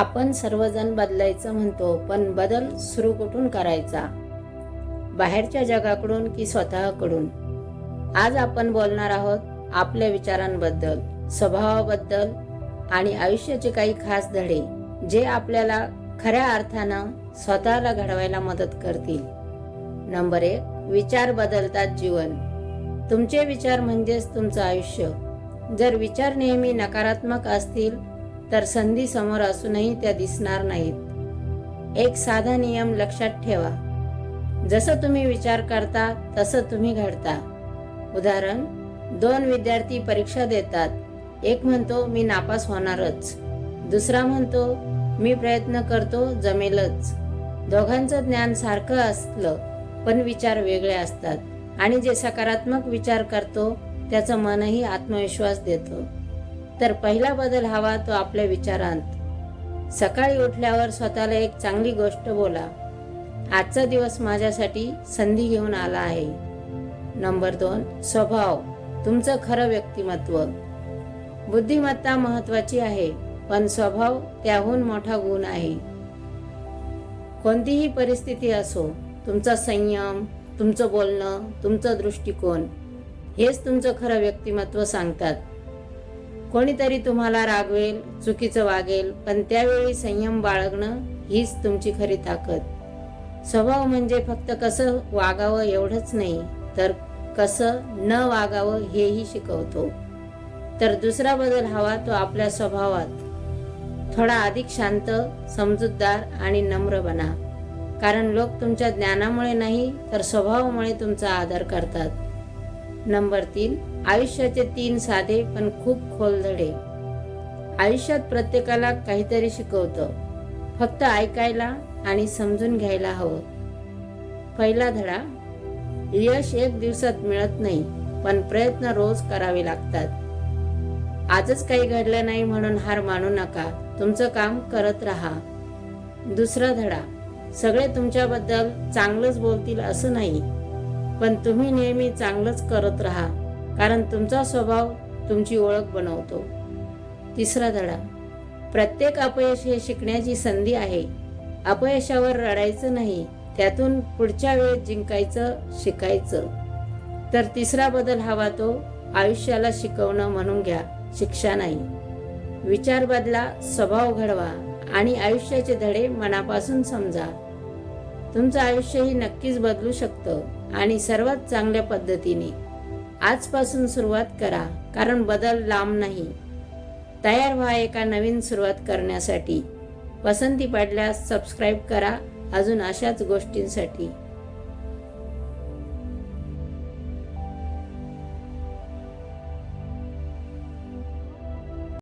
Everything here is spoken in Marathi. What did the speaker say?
आपण सर्वजण बदलायचं म्हणतो पण बदल सुरू कुठून करायचा? बाहेरच्या जगाकडून की स्वतःकडून? आज आपण बोलणार आहोत आपल्या विचारांबद्दल स्वभावाबद्दल आणि आयुष्याचे काही खास धडे जे आपल्याला खऱ्या अर्थानं स्वतःला घडवायला मदत करतील. नंबर एक विचार बदलतात जीवन. तुमचे विचार म्हणजेच तुमचं आयुष्य. जर विचार नेहमी नकारात्मक असतील तर संधी समोर असूनही त्या दिसणार नाहीत. एक साधा नियम लक्षात ठेवा. जसं तुम्ही विचार करता तसं तुम्ही घडता. उदाहरण दोन विद्यार्थी परीक्षा देतात. एक म्हणतो मी नापास होणारच. दुसरा म्हणतो मी प्रयत्न करतो जमेलच. दोघांचं ज्ञान सारखं असलं पण विचार वेगळे असतात. आणि जे सकारात्मक विचार करतो त्याचं मनही आत्मविश्वास देतो. तर पहिला बदल हवा तो आपल्या विचारांत. सकाळी उठल्यावर स्वतःला एक चांगली गोष्ट बोला. आजचा दिवस माझ्यासाठी संधी घेऊन आला आहे. नंबर दोन स्वभाव. तुमचं खरं व्यक्तिमत्व. बुद्धिमत्ता महत्वाची आहे पण स्वभाव त्याहून मोठा गुण आहे. कोणतीही परिस्थिती असो तुमचा संयम तुमचं बोलणं तुमचं दृष्टिकोन हेच तुमचं खरं व्यक्तिमत्व सांगतात. कोणीतरी तुम्हाला रागवेल चुकीचं वागेल पण त्यावेळी संयम बाळगणं हीच तुमची खरी ताकद. स्वभाव म्हणजे फक्त कसं वागावं एवढंच नाही तर कसं न वागावं हेही शिकवतो. तर दुसरा बदल हवा तो आपल्या स्वभावात. थोडा अधिक शांत समजूतदार आणि नम्र बना. कारण लोक तुमच्या ज्ञानामुळे नाही तर स्वभावामुळे तुमचा आदर करतात. नंबर तीन आयुष्याचे तीन साधे पण खूप खोल धडे आयुष्यात प्रत्येकाला काहीतरी शिकवतं. फक्त ऐकायला आणि समजून घ्यायला हवं. पहिला धडा यश एक दिवसात मिळत नाही पण प्रयत्न रोज करावे लागतात. आजच काही घडलं नाही म्हणून हार मानू नका तुमचं काम करत राहा. दुसरा धडा सगळे तुमच्याबद्दल चांगलंच बोलतील असं नाही. पण तुम्ही नेहमी चांगलंच करत राहा कारण तुमचा स्वभाव तुमची ओळख बनवतो. तिसरा धडा. प्रत्येक अपयश हे शिकण्याची संधी आहे. अपयशावर रडायचं नाही त्यातून पुढच्या वेळेत जिंकायचं शिकायचं. तर तिसरा बदल हवा तो आयुष्याला शिकवणं म्हणून घ्या शिक्षा नाही. विचार बदला स्वभाव घडवा आणि आयुष्याचे धडे मनापासून समजा. तुमचं आयुष्यही नक्कीच बदलू शकतं आणि सर्वात चांगल्या पद्धतीने. आजपासून सुरुवात करा कारण बदल लांब नाही. तयार व्हा एका नवीन सुरुवात करण्यासाठी. पसंती पडल्यास सबस्क्राईब करा. अजून अशाच गोष्टींसाठी.